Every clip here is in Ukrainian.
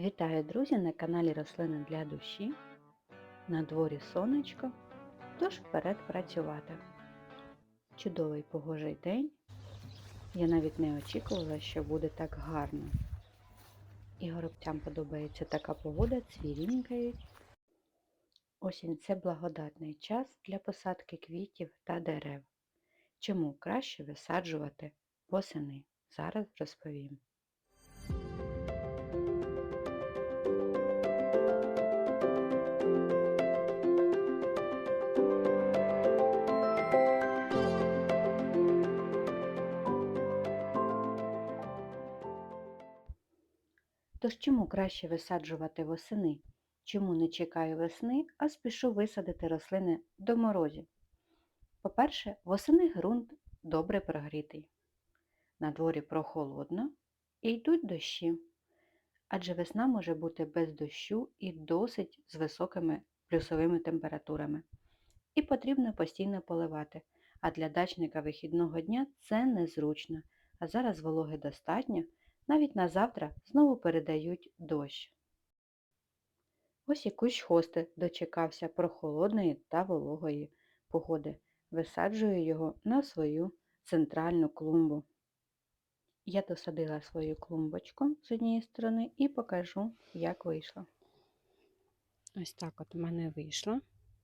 Вітаю, друзі, на каналі Рослини для душі. На дворі сонечко, тож вперед працювати. Чудовий погожий день. Я навіть не очікувала, що буде так гарно. І горобцям подобається така погода, цвірінькають. Осінь це благодатний час для посадки квітів та дерев. Чому краще висаджувати восени? Зараз розповім. Тож чому краще висаджувати восени? Чому не чекаю весни, а спішу висадити рослини до морозів? По-перше, восени ґрунт добре прогрітий. На дворі прохолодно і йдуть дощі. Адже весна може бути без дощу і досить з високими плюсовими температурами. І потрібно постійно поливати. А для дачника вихідного дня це незручно. А зараз вологи достатньо, навіть на завтра знову передають дощ. Ось і кущ хости дочекався прохолодної та вологої погоди. Висаджую його на свою центральну клумбу. Я досадила свою клумбочку з однієї сторони і покажу, як вийшло. Ось так от у мене вийшло.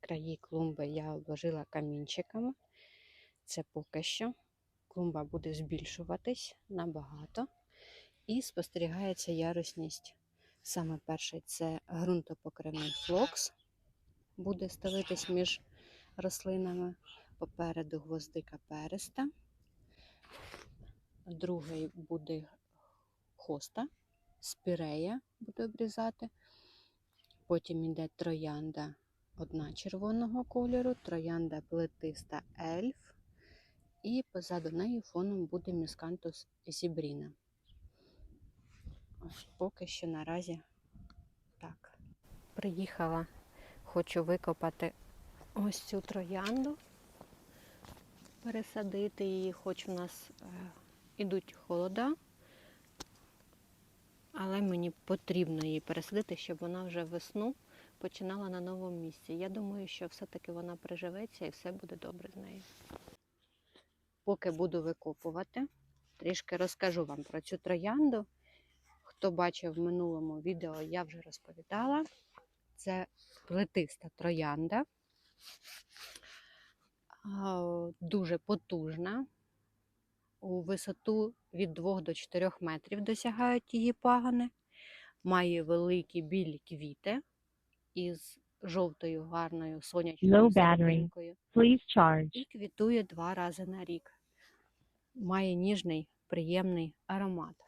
Краї клумби я обложила камінчиками. Це поки що. Клумба буде збільшуватись набагато. І спостерігається ярусність. Саме перший це ґрунтопокривний флокс. Буде ставитись між рослинами. Попереду гвоздика переста. Другий буде хоста, спірея буду обрізати. Потім йде троянда одна червоного кольору, троянда плетиста ельф. І позаду неї фоном буде міскантус зібріна. Поки що наразі так. Приїхала, хочу викопати ось цю троянду, пересадити її, хоч у нас е, ідуть холода, але мені потрібно її пересадити, щоб вона вже весну починала на новому місці. Я думаю, що все-таки вона приживеться і все буде добре з нею. Поки буду викопувати, трішки розкажу вам про цю троянду. Хто бачив в минулому відео, я вже розповідала. Це плетиста троянда, дуже потужна. У висоту від 2 до 4 метрів досягають її пагони. Має великі білі квіти із жовтою гарною сонячною charge. І квітує два рази на рік. Має ніжний, приємний аромат.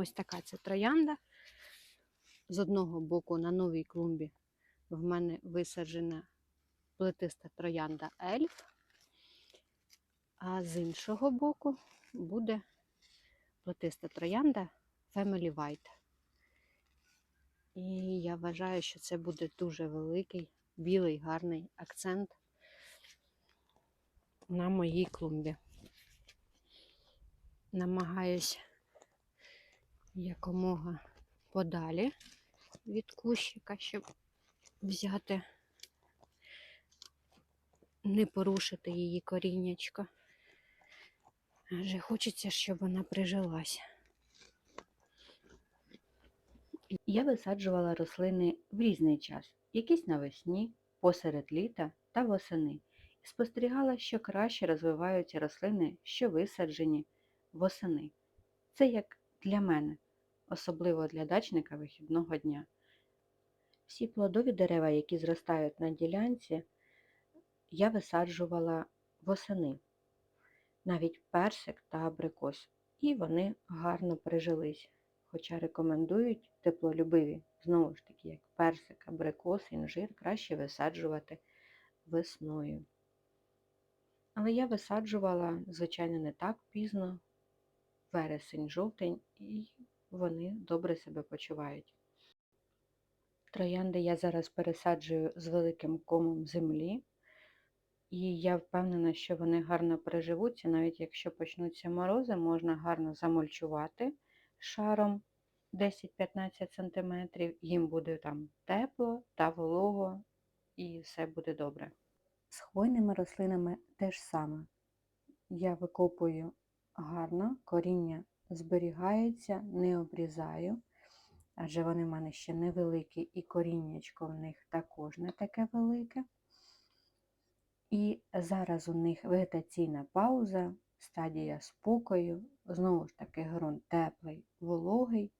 Ось така це троянда. З одного боку на новій клумбі в мене висаджена плетиста троянда ельф, а з іншого боку буде плетиста троянда Family White. І я вважаю, що це буде дуже великий, білий, гарний акцент на моїй клумбі. Намагаюсь якомога подалі від кущика, щоб взяти, не порушити її коріннячко. Адже хочеться, щоб вона прижилася. Я висаджувала рослини в різний час, якісь навесні, посеред літа та восени, і спостерігала, що краще розвиваються рослини, що висаджені восени. Це як для мене, особливо для дачника вихідного дня. Всі плодові дерева, які зростають на ділянці, я висаджувала восени, навіть персик та абрикос, і вони гарно прижились хоча рекомендують теплолюбиві, знову ж таки, як персик, абрикос, інжир, краще висаджувати весною. Але я висаджувала, звичайно, не так пізно, вересень, жовтень, і вони добре себе почувають. Троянди я зараз пересаджую з великим комом землі, і я впевнена, що вони гарно переживуться, навіть якщо почнуться морози, можна гарно замульчувати шаром 10-15 см, їм буде там тепло та волого і все буде добре. З хвойними рослинами теж саме. Я викопую гарно, коріння зберігається, не обрізаю, адже вони в мене ще невеликі, і коріннячко в них також не таке велике. І зараз у них вегетаційна пауза, стадія спокою, знову ж таки ґрунт теплий, вологий.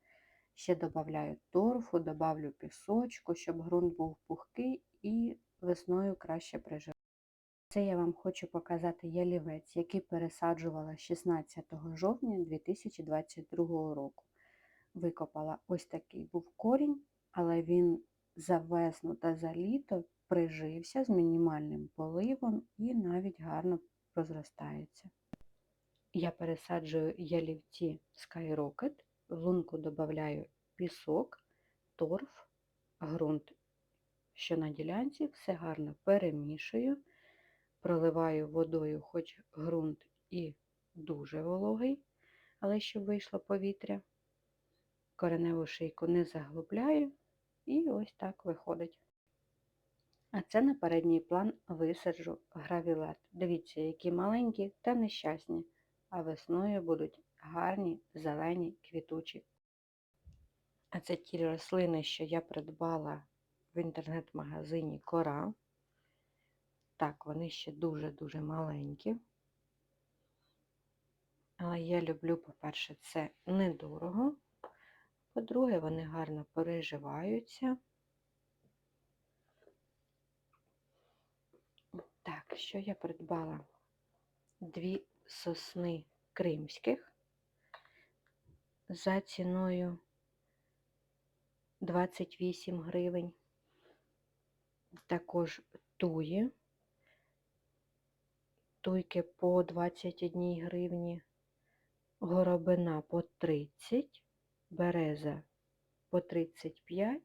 Ще додаю торфу, додавлю пісочку, щоб ґрунт був пухкий і весною краще прижив. Це я вам хочу показати ялівець, який пересаджувала 16 жовтня 2022 року. Викопала ось такий був корінь, але він за весну та за літо прижився з мінімальним поливом і навіть гарно розростається. Я пересаджую ялівці Skyrocket, в лунку додаю пісок, торф, ґрунт, що на ділянці, все гарно перемішую, проливаю водою, хоч ґрунт і дуже вологий, але щоб вийшло повітря. Кореневу шийку не заглубляю і ось так виходить. А це на передній план висаджу гравілет. Дивіться, які маленькі та нещасні, а весною будуть гарні, зелені, квітучі. А це ті рослини, що я придбала в інтернет-магазині Кора. Так, вони ще дуже-дуже маленькі. Але я люблю, по-перше, це недорого. По-друге, вони гарно переживаються. Так, що я придбала? Дві сосни кримських за ціною 28 гривень. Також туї, туйки по 21 гривні, горобина по 30, береза по 35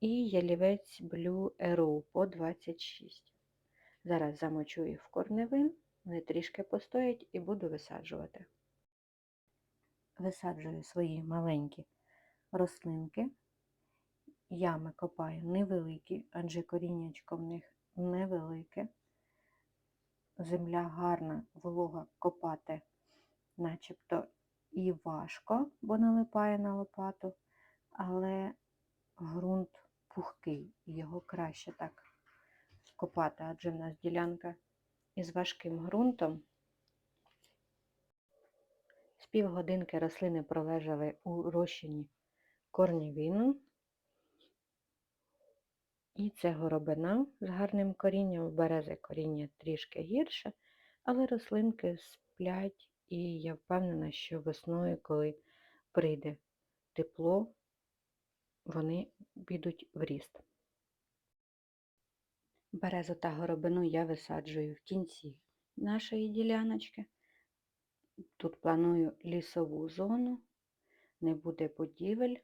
і ялівець Blue Arrow по 26. Зараз замочу їх в корневин, вони трішки постоять і буду висаджувати. Висаджую свої маленькі рослинки. Ями копаю невеликі, адже коріннячко в них невелике. Земля гарна, волога копати начебто і важко, бо налипає на лопату, але ґрунт пухкий, і його краще так копати, адже в нас ділянка із важким ґрунтом. З півгодинки рослини пролежали у розчині корнівіну. І це горобина з гарним корінням, в берези коріння трішки гірше, але рослинки сплять, і я впевнена, що весною, коли прийде тепло, вони підуть в ріст. Березу та горобину я висаджую в кінці нашої діляночки. Тут планую лісову зону, не буде будівель,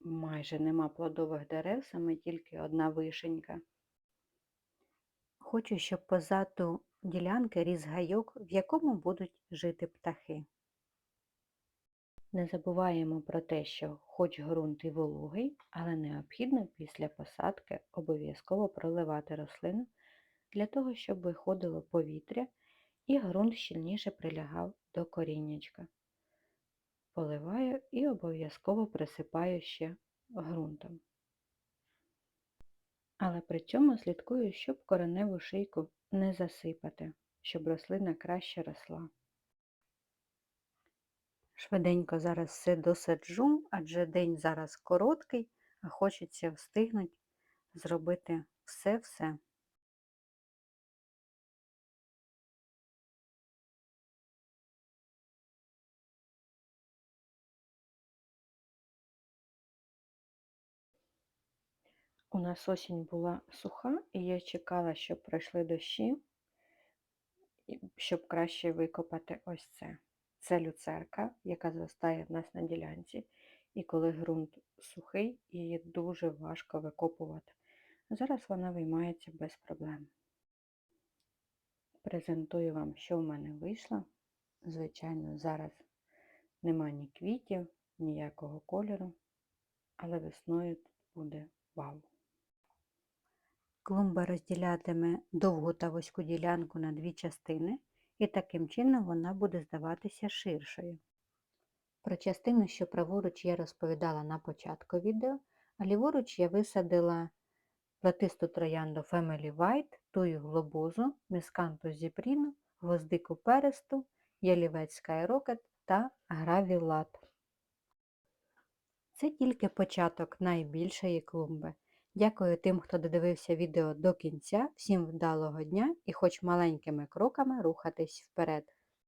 майже нема плодових дерев, саме тільки одна вишенька. Хочу, щоб позаду ділянки ріс гайок, в якому будуть жити птахи. Не забуваємо про те, що хоч ґрунт і вологий, але необхідно після посадки обов'язково проливати рослину для того, щоб виходило повітря і ґрунт щільніше прилягав до коріннячка. Поливаю і обов'язково присипаю ще ґрунтом. Але при цьому слідкую, щоб кореневу шийку не засипати, щоб рослина краще росла. Швиденько зараз все досаджу, адже день зараз короткий, а хочеться встигнути зробити все-все. У нас осінь була суха, і я чекала, щоб пройшли дощі, щоб краще викопати ось це. Це люцерка, яка зростає в нас на ділянці. І коли ґрунт сухий, її дуже важко викопувати. Зараз вона виймається без проблем. Презентую вам, що в мене вийшло. Звичайно, зараз Нема ні квітів, ніякого кольору, але весною тут буде вау. Клумба розділятиме довгу та вузьку ділянку на дві частини, і таким чином вона буде здаватися ширшою. Про частину, що праворуч я розповідала на початку відео, а ліворуч я висадила плетисту троянду Family White, тую глобозу, місканту зіпріну, гвоздику пересту, ялівець Skyrocket та гравілат. Це тільки початок найбільшої клумби. Дякую тим, хто додивився відео до кінця. Всім вдалого дня і хоч маленькими кроками рухатись вперед.